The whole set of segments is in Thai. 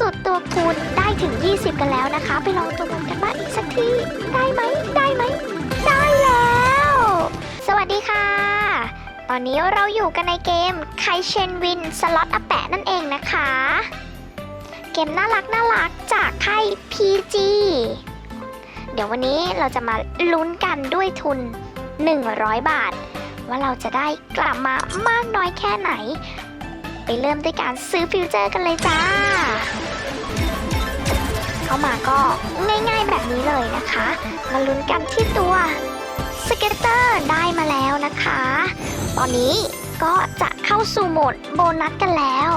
สุดตัวคูณได้ถึง 20 กันแล้วนะคะ ไปลองตัวบนกันบ้างอีกสักทีได้ไหมได้ไหมได้แล้ว สวัสดีค่ะ ตอนนี้เราอยู่กันในเกมไคเชนวินสล็อตอแปะนั่นเองนะคะ เกมน่ารักน่ารักจากค่าย PG เดี๋ยววันนี้เราจะมาลุ้นกันด้วยทุน 100 บาท ว่าเราจะได้กลับมามากน้อยแค่ไหน ไปเริ่มด้วยการซื้อฟิวเจอร์กันเลยจ้า เข้ามาก็ง่ายๆแบบนี้เลยนะคะ มาลุ้นกันที่ตัวสเก็ตเตอร์ได้มาแล้วนะคะ ตอนนี้ก็จะเข้าสู่โหมดโบนัสกันแล้ว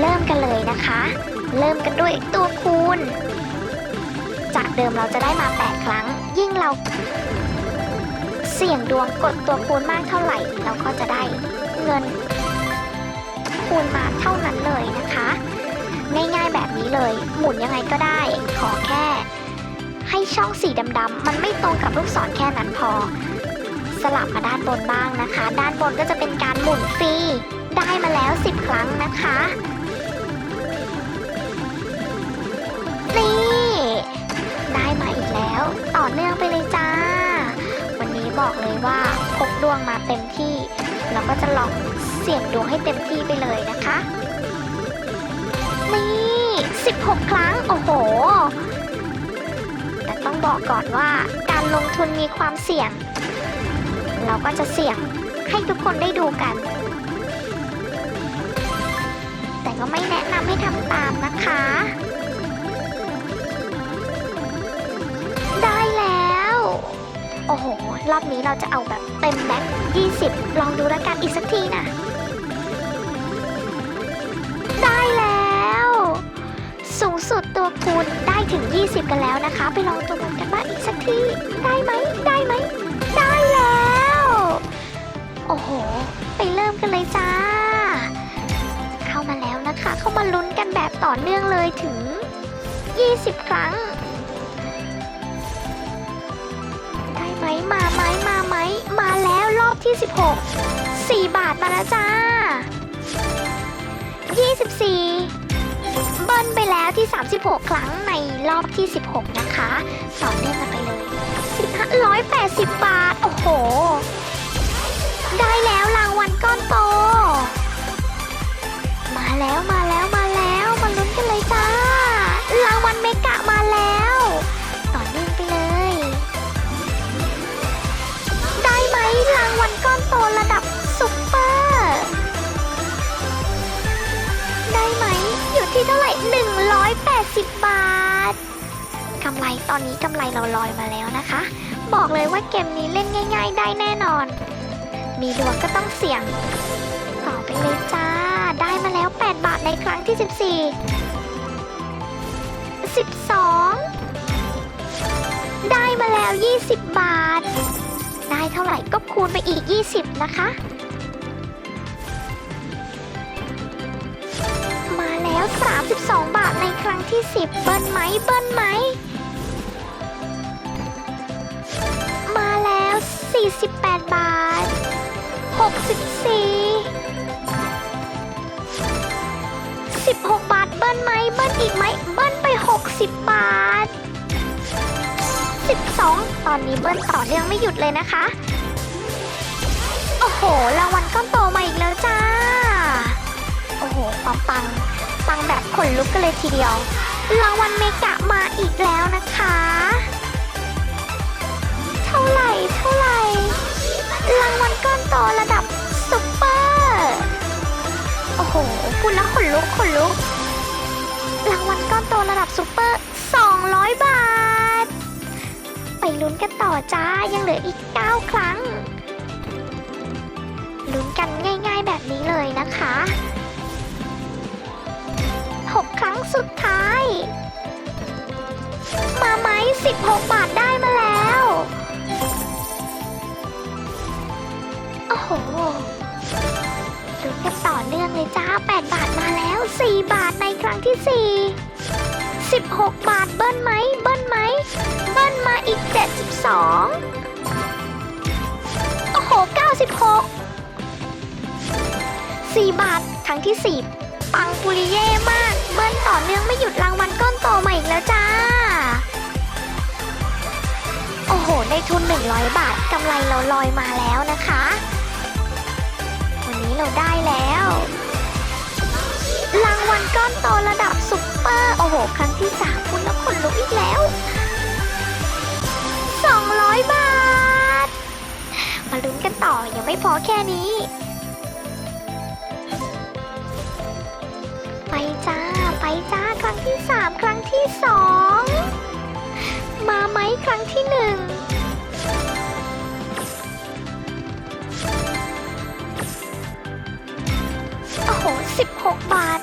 เริ่มกันเลยนะคะ เริ่มกันด้วยตัวคูณ จากเดิมเราจะได้มา 8 ครั้ง ยิ่งเราเสี่ยงดวงกดตัวคูณมากเท่าไหร่ เราก็จะได้ เงินคูณมาเท่านั้นเลยนะคะ ง่ายๆแบบนี้เลย หมุนยังไงก็ได้ ขอแค่ ให้ช่องสีดำๆมันไม่ตรงกับลูกศรแค่นั้นพอ สลับมาด้านบนบ้างนะคะ ด้านบนก็จะเป็นการหมุนฟรีได้มา ก็จะลองเสี่ยงดวงให้เต็มที่ไปเลยนะคะ นี่ 16 ครั้ง โอ้โห แต่ต้องบอกก่อนว่าการลงทุนมีความเสี่ยง เราก็จะเสี่ยงให้ทุกคนได้ดูกัน แต่ก็ไม่แนะนำให้ทำตามนะคะ รอบนี้เราจะเอาแบบเต็มแบ็ค20 ลองดูแล้วกันอีกสักทีนะ ได้แล้ว สูงสุดตัวคูณได้ถึง 20 กันแล้วนะคะ ไปลองตัวบนกันบ้างอีกสักที ได้ไหม ได้ไหม ได้แล้ว โอ้โห ไปเริ่มกันเลยจ้า เข้ามาแล้วนะคะ เข้ามาลุ้นกันแบบต่อเนื่องเลยถึง 20 ครั้ง ไหมมาไหมมาไหมมาแล้วรอบที่ 16 4 บาทมาแล้วจ้า 24 เบิ้ลไปแล้วที่ 36 ครั้งในรอบที่ 16 นะคะต่อเนื่องกันไปเลย180 บาท โอ้โห ได้แล้วรางวัลก้อนโต ตอนนี้กำไรเราลอยมาแล้วนะคะ บอกเลยว่าเกมนี้เล่นง่าย ๆ ได้แน่นอน มีดวงก็ต้องเสี่ยงต่อไปเลยจ้า ได้มาแล้ว 8 บาทในครั้งที่ 14 12 ได้มาแล้ว 20 บาท ได้เท่าไหร่ก็คูณไปอีก 20 นะคะ มาแล้ว 32 บาทในครั้งที่ 10 เบิ้ลไหมเบิ้ลไหม 48 บาท 64 16 บาทเบิ้ลไหมเบิ้ลอีกไหมเบิ้ลไป 60 บาท 12 ตอนนี้เบิ้ลต่อเนื่องไม่หยุดเลยนะคะ โอ้โหรางวัลก้อนโตมาอีกแล้วจ้า โอ้โหปังปังปังแบบขนลุกกันเลยทีเดียว รางวัลเมกะมาอีกแล้วนะคะ เท่าไหร่ เท่าไหร่ รางวัลก้อนโตระดับซุปเปอร์โอ้โหพูดแล้วขนลุกขนลุกรางวัลก้อนโตระดับซุปเปอร์ 200 บาท ไปลุ้นกันต่อจ้ายังเหลืออีก 9 ครั้งลุ้นกันง่ายๆแบบนี้เลยนะคะ 6 ครั้งสุดท้าย มาไหม16 บาทได้ 4 บาทในครั้งที่ 4 16 บาทเบิ้ลไหมเบิ้ลไหมเบิ้ลมาอีก 72 โอ้โห 96 4 บาทครั้งที่4ปังปุริเย่มาก เบิ้ลต่อเนื่องไม่หยุดรางวัลก้อนโตมาอีกแล้วจ้า โอ้โหในทุน 100 บาทกำไรเราลอยมาแล้วนะคะ วันนี้เราได้แล้ว ลก้อนโตระดับซุปเปอร์ โอ้โห ครั้งที่3คุณแล้วขนลุกอีกแล้ว 200 บาท มาลุ้นกันต่อ ยังไม่พอแค่นี้ ไปจ้า ไปจ้า ครั้งที่3ครั้งที่2มาไหมครั้งที่1โอ้โห16 บาท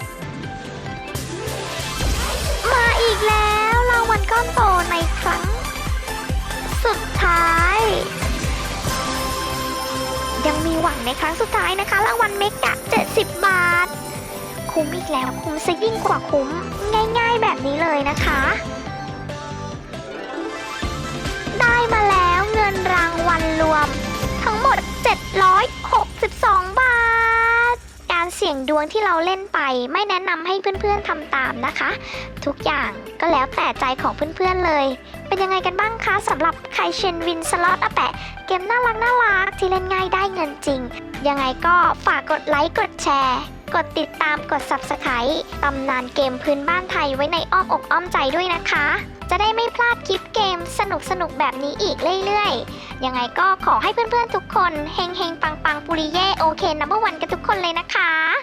ยังมีหวังในครั้งสุดท้ายนะคะรางวัลเมกะ70 บาท คุ้มอีกแล้วคุ้มซะยิ่งกว่าคุ้มง่ายๆแบบนี้เลยนะคะ ได้มาแล้วเงินรางวัลรวม ทั้งหมด 762 บาทการเสี่ยงดวงที่เราเล่นไป ไม่แนะนำให้เพื่อนๆทำตามนะคะ ทุกอย่างก็แล้วแต่ใจของเพื่อนๆเลย เป็นยังไงกันบ้างคะสำหรับใครเชนวินสล็อตอะแปะ เกมน่ารักน่ารักที่เล่นง่ายได้เงินจริง ยังไงก็ฝากกดไลค์กดแชร์ กดติดตามกด Subscribe ตำนานเกมพื้นบ้านไทยไว้ในอ้อมอกอ้อมใจด้วยนะคะ จะได้ไม่พลาดคลิปเกมสนุกสนุกแบบนี้อีกเรื่อยๆ ยังไงก็ขอให้เพื่อนๆทุกคนเฮงเฮงปังปังปุริเย่โอเคนัมเบอร์วันกันทุกคนเลยนะคะ